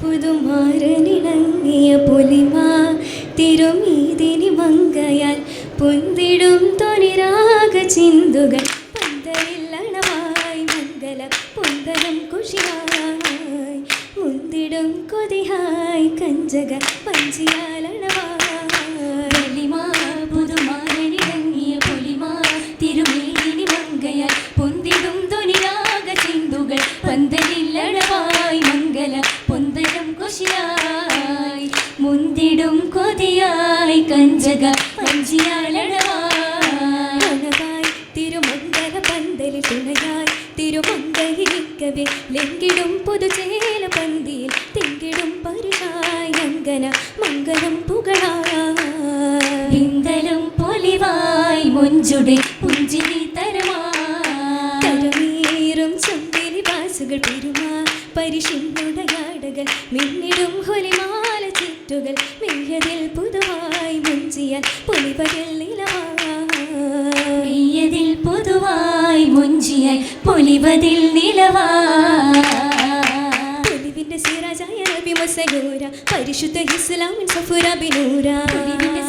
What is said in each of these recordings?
പുതുമാരനിണങ്ങിയ പുലിമാ തിരുമീതിനി മങ്കയാൽ പൊന്തിടും തൊനിരാഗ ചിന്തുകൾ. പന്തലില്ലണവായി മംഗല പൊന്തലം കുഷിയായി മുന്തിടും കൊതിയായി കഞ്ചക പഞ്ചിയാലണവായി പൊലിമ പുതുമാരനിറങ്ങിയ പൊലിമ തിരുമേനി മങ്കയാൽ പൊന്തിടും തൊനിരാഗ ചിന്തുകൾ. പന്തലില്ലടവായി മംഗല പൊന്തരം കുശിയായി മുന്തിടും കൊതിയായി കഞ്ചക പഞ്ചിയാലടവായി. കനവായി തിരുമംഗല പന്തലിൽ തുണയായി തിരുമംഗലിക്കവേ ലെങ്കിടും പുതുചേല പന്തിയിൽ തിങ്കിടും പരുഷായി അങ്കന മംഗലം പുകളായി. പിന്തലും പൊലിവായി മുഞ്ചുടെ പരിശുദ്ധുടയാടകൾ മിന്നിടും ഹൊലിമാല ചുറ്റുകൾ മെയ്യതിൽ പുതുവായി മുഞ്ചിയാൽ പുലിപകൽ നിലവായി പെയ്യതിൽ പൊതുവായി മുഞ്ചിയായി പൊലിവതിൽ നിലവാ. പൊലിവിന്റെ സിറാജായ നബി മസയൂര പരിശുദ്ധ ഇസ്ലാമിൻ സഫുര ബിനൂര.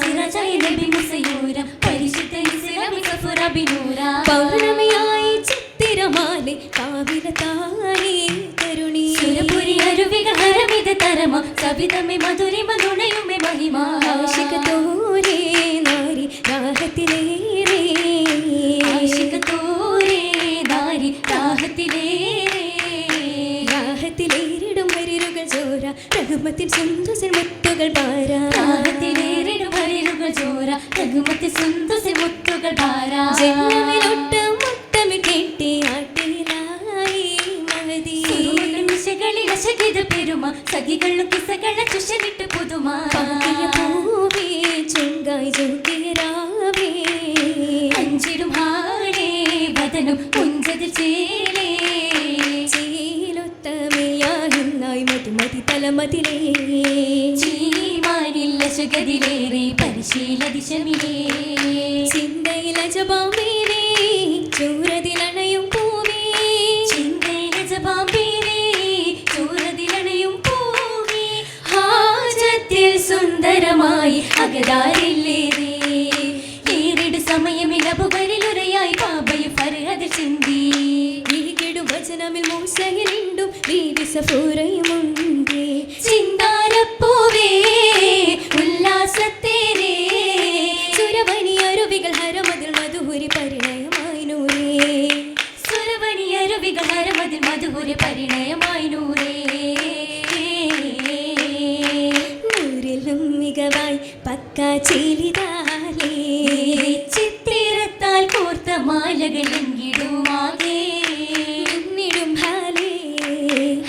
സിറാജായ നബി മുസയൂര പരിശുദ്ധ ഇസ്ലാമിൻ സഫുര ബിനൂര. രഘുമത്തിൻ സുന്ദുസിൻ മുത്തുകൾ വരിലുകൾ ചോര സുന്ദുസി മുത്തുകൾ പാരാ. ജന്മവിലൊട്ട് മുട്ടമി കെട്ടി ആട്ടിലായി അശകിത പെരുമ സഖികളും കിസകള ചുഷലിട്ട് മധുമതി ചീമാരില്ല സുഗതിലേറെ പരിശീല ദിശമിലേ ചിന്തയിൽ അജപാമേനേ ചൂരതിലണയും പൂവേ. ചിന്തയിലെ ജപാമ്പീരേ ചൂരതിലണയും പൂവേ. ഹാജത്തിൽ സുന്ദരമായി അകതാരില്ലേറേ ഏറിട് സമയമിലപുകരിലുരയായി പാപയും ഫർഹദ ചിന്തി. ഈകിടും വചനമിൽ മൂസയിലുണ്ടും വീതി സഫൂരയുമുണ്ടേ പക്ക ചീലിതാലേ ചിത്തിരത്താൽ കോർത്ത മാലകൾ എങ്കിടുമാകേ എന്നിടും ഹാലേ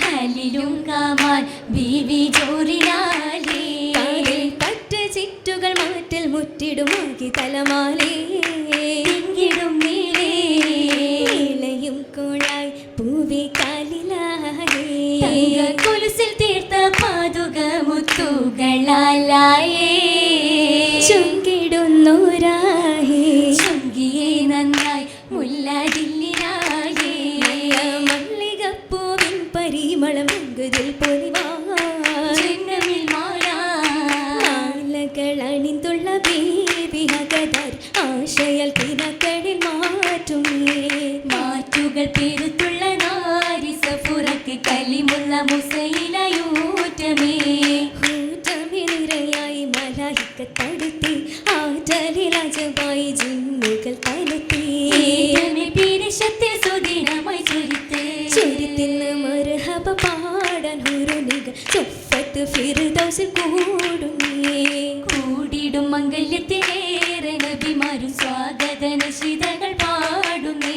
ഹലിലും കാമാൻ ബീവി ജോറിനാലേ പറ്റ ചിറ്റുകൾ മാറ്റൽ മുറ്റിടുമാകി തലമാലേ. എങ്കിടും നീളേ ഇളയും കോഴായി പൂവി കാലിലായേ കൊലുസിൽ തീർത്ത പാതുക മുത്തുകളാലായേ. ചുങ്കിടുന്നോരായേ ചുങ്കിയെ നന്നായി മുല്ലടില്ലിനായേ മല്ലികപ്പൂവിൻ പരിമളം എങ്കുതിൽ പൊലിവാ. ചെന്നമിൽ മാറാ. മാലകൾ അണിന്തുള്ള ബേബി ഹകദർ ആശയൽ കിനക്കളിൽ മാറ്റുമേ മാറ്റുകൾ പെരുത്തുള്ള സുദിനമായി ചൊരിത്ത്. ചുരുത്തിന് മർഹബ പാടാൻ ഹുരുനികൾ ചൊഫത്ത് ഫിർദൗസിൽ കൂടുന്നേ കൂടിടും മംഗല്യത്തിലേറെ നബിമാരും സ്വാഗത നിശിതകൾ പാടുന്നേ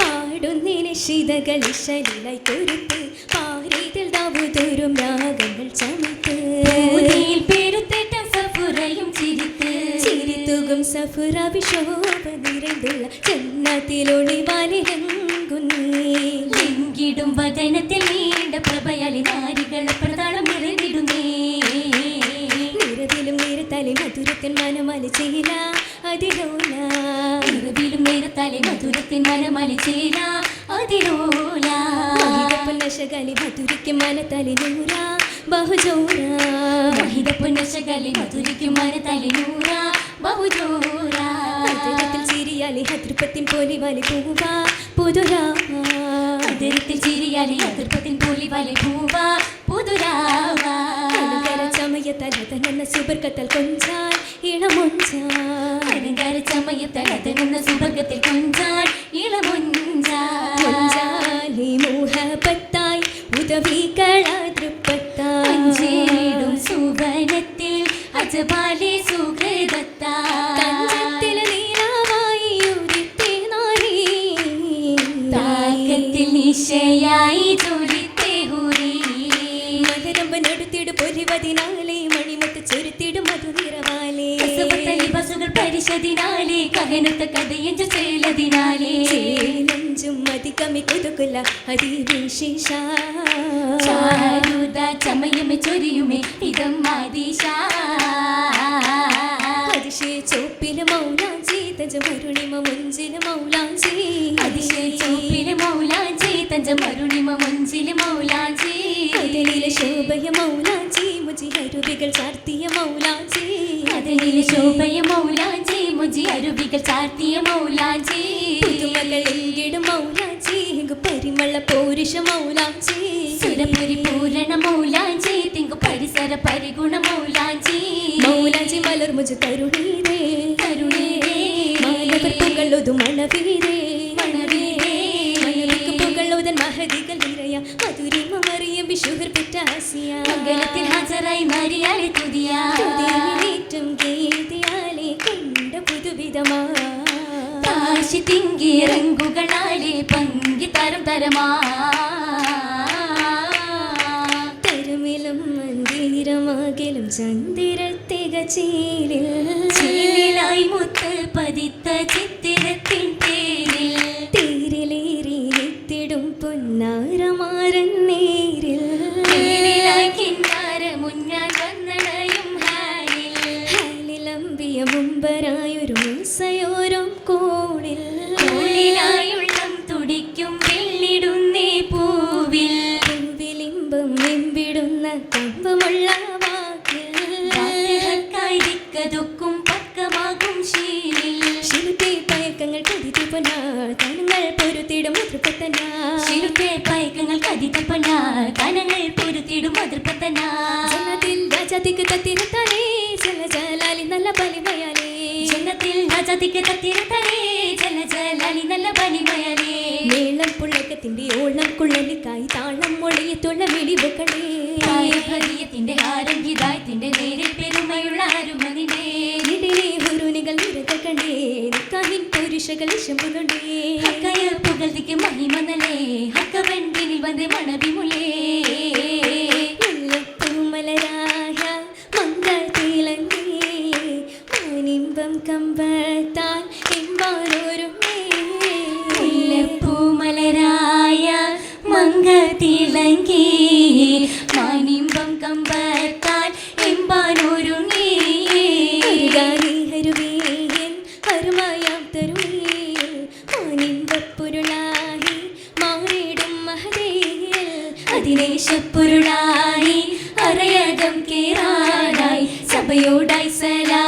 പാടുന്നതിന് ശീതകൾ ശലിലായി കൊരുത്ത് പാരീതിൽ ദാവുതോറും രാഗങ്ങൾ ചമത്ത്. പൂതിയിൽ പെരുത്തേറ്റം സഫുറയും ചിരിത്ത്. ചിരിത്തുകും സഫുറ വിശോഭ നിറന്തുള്ള ചെന്നത്തിലൊളിവാലിരങ്ങുന്നേ ലിംഗിടും വചനത്തിൽ നീണ്ട പ്രഭയാലി നാരികൾ പ്രതാളം നിറഞ്ഞിടുന്നേ നിരതിലും നിരത്താലി മധുരത്തിൻ മനമലി ചേര അതിലോല. നിരതിലും നേരത്താലെ മധുരത്തിൻ മനമലി ചേര അതിലോല. മഹിതപ്പുന്നശകലി മധുരയ്ക്ക് മനത്തലി നൂറ ബഹുജോറ. മഹിത പുന്നശകലി മധുരയ്ക്ക് മനത്തലി നൂറ ബഹുജോറ. ചിരിയാലി ഹതൃപ്പത്തിൻ പോലി വലി പൂവ പുതുരാ അതിരത്തിൽ ചിരിയാലി അതിർപ്പത്തിൻ പോലി വലി പൂവ പുതുരാവ അലങ്കര ചമയത്തല തന്നെ സുബർക്കത്തൽ കൊഞ്ചാൽ ഇളമൊഞ്ചാൽ അലങ്കാര ചമയത്തൽ അതിരുന്ന സുവർഗത്തിൽ കൊഞ്ചാൽ ഇളമൊഞ്ചാൽ കൊഞ്ചാലി മോഹപ്പത്തായി ഉദവികളാതൃപ്പത്തായി അഞ്ചേടും സുവനത്തിൽ അജപാലി സുഹൃതത്താൽ കഹനത്ത കഥയഞ്ച ചേലതിനാലേ ചേലഞ്ചും അധികമി കൊതുകുല അതിവിശേഷ ചാരുത ചമയമെ ചൊരിയുമേ ഇതം മാതിശ അതിശയ ചോപ്പിന് മൗലാഞ്ചി തഞ്ച മരുണിമ മുഞ്ചിന് മൗലാഞ്ചി. അതിശയ ചോപ്പിന് മൗലാഞ്ചി തഞ്ച മരുണിമ മുഞ്ചിലെ മൗലാഞ്ചി. അതിലെ ശോഭയ മൗലാഞ്ചി മുജി ഹരുവികൾ ചാർത്തിയ മൗലാഞ്ചി. അതിലെ ശോഭയ മൗലാഞ്ചി മുജി അരുവികൾ ചാർത്തിയ മൗലാജി പുതുമകൾ എങ്കിടും മൗലാഞ്ചി. എങ്കു പരിമള പൗരുഷ മൗലാജി സുരപുരി പൂരണ മൗലാജി തിങ്കു പരിസര പരിഗുണ മൗലാജി മൗലാജി മലർ മുജ തരുണീരേ കരുണേരേ. മാനവർ പുകളൊതു മണവീരേ. മണവീരേ. മലർക്ക് പുകളൊതൻ മഹതികൾ നിറയ. മധുരിമ മറിയ വിഷുഹർ പെറ്റാസിയ. മംഗലത്തിൽ ഹാജരായി മരിയാലെ തുതിയ. തുതിയിലേറ്റം ഗീതി. പുതുവിധമാ കാശി തിങ്കി റങ്കുകളാലെ പങ്കി തരം തരമാ. തരുമിലും മന്ദിരമാകിലും ചന്ദിരത്തികച്ചീലിൽ ചീലിലായി മുത്ത് പതിത്ത ചിത്തിരത്തിൻ തേരിൽ തീരിലേറി എത്തിടും പൊന്നാരമാരൻ നേരിൽ. മുമ്പരായൊരു മൂസയോരം കൂടിൽ ഉള്ളിലായുള്ളം തുടിക്കും വെള്ളിടുന്നേ പൂവിൽ. വിളിമ്പും വിമ്പിടുന്ന കമ്പമുള്ള വാക്കിൽ. വാക്കുകൾക്കായി ദിക്കതൊക്കും പക്കമാകും ശീലിൽ. ശിരുത്തെ പയക്കങ്ങൾ കതിതു തങ്ങൾ പൊരുത്തിടും മുതൃപ്പത്തനാ ശിരുത്തെ പയക്കങ്ങൾ കതിതപ്പന ബലിമയലേ മേളം പുള്ളക്കത്തിന്റെ ഓളം കുള്ളലിക്കായി താളം മൊഴിയത്തുള്ള വെളിവുകളേ ഭരിയത്തിന്റെ ആരംഭിതായത്തിന്റെ നേരെ പെരുമയുള്ള അരുമതിന്റെ ഇടിലെ ഹുരുനികൾ നിരക കണ്ടേ നിക്കാഹിൻ പുരുഷകൾ ശമ്പുകണ്ടേ ഹക്കയ പുകഴ്ത്തിക്ക് മഹിമനലേ ഹക്ക വെണ്ടിനിൽ വന്ന് മണവിമുലേ മനതിളങ്ങി മണിമ്പം കമ്പത്താൽ എമ്പാനൊരുങ്ങി. ഹരുവേയൻ അറയകം കേറാനായി സഭയോടായി സലാ